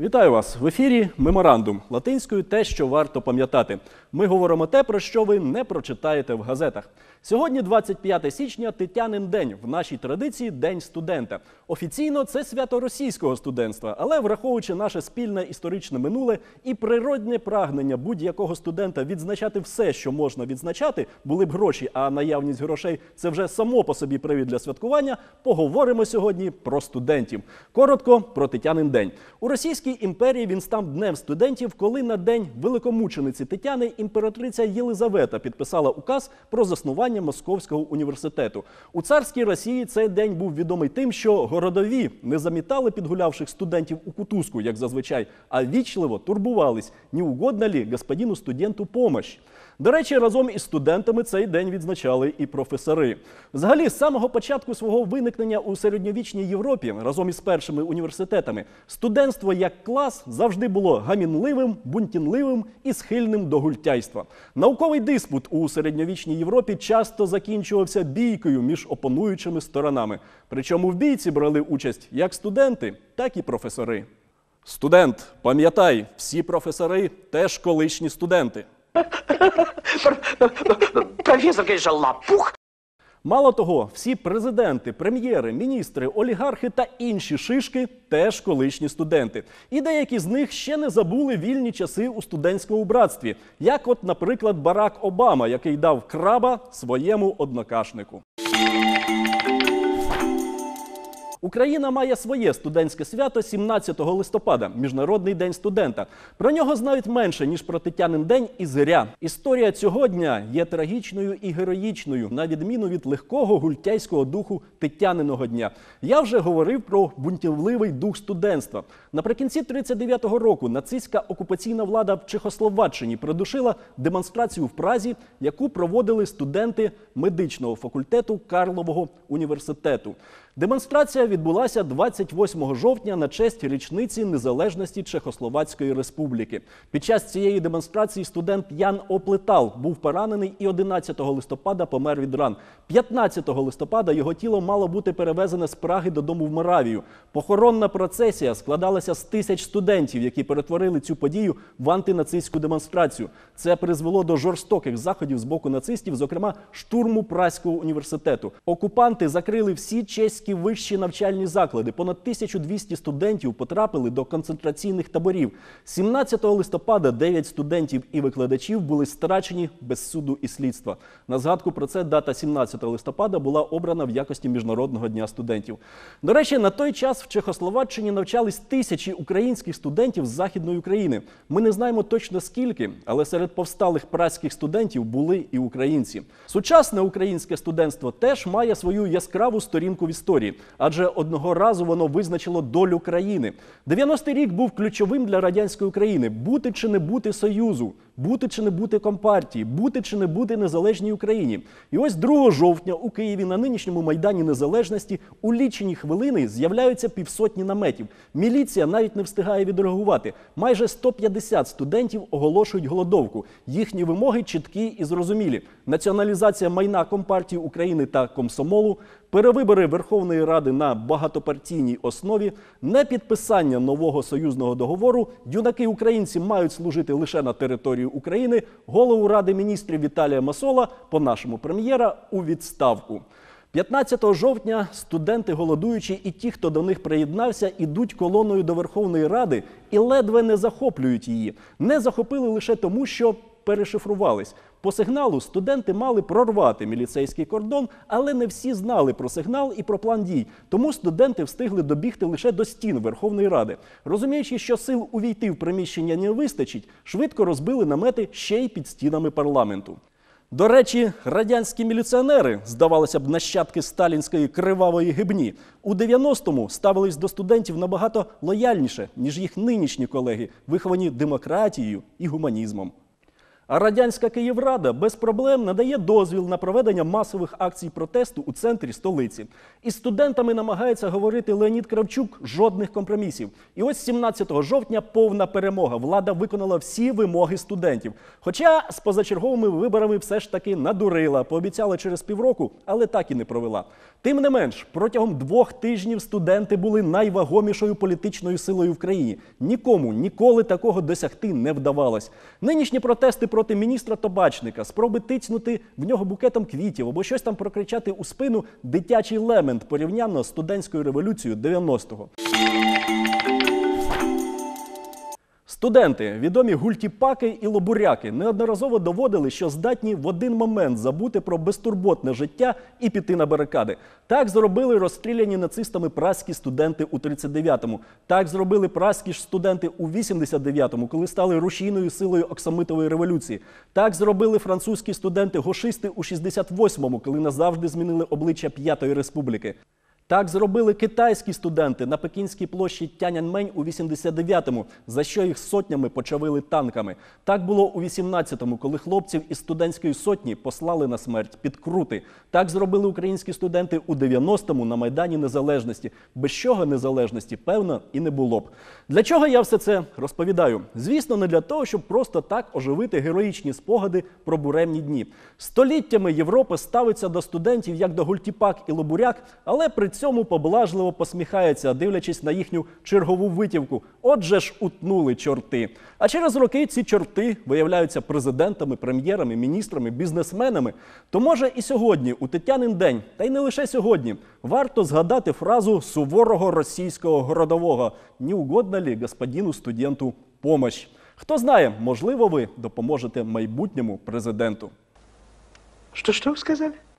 Вітаю вас в ефірі. Меморандум латинською те, що варто пам'ятати. Ми говоримо те, про що ви не прочитаєте в газетах. Сьогодні, 25 січня, Тетянин день. В нашій традиції День студента. Офіційно це свято російського студентства, але враховуючи наше спільне історичне минуле і природне прагнення будь-якого студента відзначати все, що можна відзначати, були б гроші, а наявність грошей це вже само по собі привід для святкування. Поговоримо сьогодні про студентів. Коротко про Тетянин день. У Російській імперії він став днем студентів, коли на день великомучениці Тетяни імператриця Єлизавета підписала указ про заснування Московського університету. У царській Росії цей день був відомий тим, що городові не замітали підгулявших студентів у кутузку, як зазвичай, а вічливо турбувались, не угодна лі господину студенту помощь. До речі, разом із студентами цей день відзначали і професори. Взагалі, з самого початку свого виникнення у середньовічній Європі разом із першими університетами студентство як клас завжди було гамінливим, бунтінливим і схильним до гультяйства. Науковий диспут у середньовічній Європі часто закінчувався бійкою між опонуючими сторонами. Причому в бійці брали участь як студенти, так і професори. Студент, пам'ятай, всі професори теж колишні студенти. Профессор, конечно, лапух. Мало того, всі президенти, прем'єри, міністри, олігархи та інші шишки теж колишні студенти. І деякі з них ще не забули вільні часи у студентському братстві, як, от, наприклад, Барак Обама, який дав краба своєму однокашнику. Україна має своє студентське свято 17 листопада, Міжнародний день студента. Про нього знають менше ніж про Тетянин день і зря. Історія цього дня є трагічною і героїчною, на відміну від легкого гультяйського духу Тетяниного дня. Я вже говорив про бунтівливий дух студентства. Наприкінці 39-го року нацистська окупаційна влада в Чехословаччині придушила демонстрацію в Празі, яку проводили студенти медичного факультету Карлового університету. Демонстрація відбулася 28 жовтня на честь річниці незалежності Чехословацької республіки. Під час цієї демонстрації студент Ян Оплетал був поранений і 11 листопада помер від ран. 15 листопада його тіло мало бути перевезене з Праги додому в Моравію. Похоронна процесія складалася з тисяч студентів, які перетворили цю подію в антинацистську демонстрацію. Це призвело до жорстоких заходів з боку нацистів, зокрема штурму Празького університету. Окупанти закрили всі чеські вищі навчальні заклади. Понад 1200 студентів потрапили до концентраційних таборів. 17 листопада 9 студентів і викладачів були страчені без суду і слідства. На згадку про це дата 17 листопада була обрана в якості міжнародного дня студентів. До речі, на той час в Чехословаччині навчались тисячі українських студентів з західної України. Ми не знаємо точно скільки, але серед повсталих праських студентів були і українці. Сучасне українське студентство теж має свою яскраву сторінку в історії, адже одного разу воно визначило долю країни. 90-й рік був ключовим для радянської України: бути чи не бути союзу, бути чи не бути компартії, бути чи не бути незалежній Україні. І ось 2 жовтня у Києві на нинішньому майдані Незалежності у лічені хвилини з'являються півсотні наметів. Міліція навіть не встигає відреагувати. Майже 150 студентів оголошують голодовку. Їхні вимоги чіткі і зрозумілі: націоналізація майна Компартії України та комсомолу, перевибори Верховної Ради на багатопартійній основі, непідписання нового союзного договору. Юнаки українці мають служити лише на території України. Голову Ради міністрів Віталія Масола, по нашому прем'єра, у відставку. 15 жовтня студенти голодуючі і ті, хто до них приєднався, ідуть колоною до Верховної Ради і ледве не захоплюють її. Не захопили лише тому, що перешифрувались. По сигналу студенти мали прорвати міліцейський кордон, але не всі знали про сигнал і про план дій. Тому студенти встигли добігти лише до стін Верховної Ради. Розуміючи, що сил увійти в приміщення не вистачить, швидко розбили намети ще й під стінами парламенту. До речі, радянські міліціонери, здавалося б, нащадки сталінської кривавої гибні, у 90-му ставились до студентів набагато лояльніше, ніж їх нинішні колеги, виховані демократією і гуманізмом. А радянська Київрада без проблем надає дозвіл на проведення масових акцій протесту у центрі столиці. Із студентами намагається говорити Леонід Кравчук жодних компромісів. І ось 17 жовтня повна перемога. Влада виконала всі вимоги студентів. Хоча з позачерговими виборами все ж таки надурила, пообіцяла через півроку, але так і не провела. Тим не менш, протягом двох тижнів студенти були найвагомішою політичною силою в країні. Нікому ніколи такого досягти не вдавалось. Нинішні протести проти міністра Табачника, спроби тицнути в нього букетом квітів або щось там прокричати у спину дитячий лемент порівняно з студентською революцією 90-го. Студенти, відомі гультіпаки і лобуряки, неодноразово доводили, що здатні в один момент забути про безтурботне життя і піти на барикади. Так зробили розстріляні нацистами праські студенти у 39-му. Так зробили праські ж студенти у 89-му, коли стали рушійною силою оксамитової революції. Так зробили французькі студенти-гошисти у 68-му, коли назавжди змінили обличчя П'ятої республіки. Так зробили китайські студенти на Пекінській площі Тяньаньмень у 89-му, за що їх сотнями почавили танками. Так було у 18-му, коли хлопців із студентської сотні послали на смерть під крути. Так зробили українські студенти у 90-му на Майдані Незалежності. Без чого незалежності, певно, і не було б. Для чого я все це розповідаю? Звісно, не для того, щоб просто так оживити героїчні спогади про буремні дні. Століттями Європа ставиться до студентів як до гультіпак і лобуряк, але при цьому поблажливо посміхається, дивлячись на їхню чергову витівку. Отже ж, утнули чорти. А через роки ці чорти виявляються президентами, прем'єрами, міністрами, бізнесменами. То може і сьогодні, у Тетянин день, та й не лише сьогодні, варто згадати фразу суворого російського городового «Не угодно ли господину студенту помощь?» Хто знає, можливо, ви допоможете майбутньому президенту. Что-что вы сказали?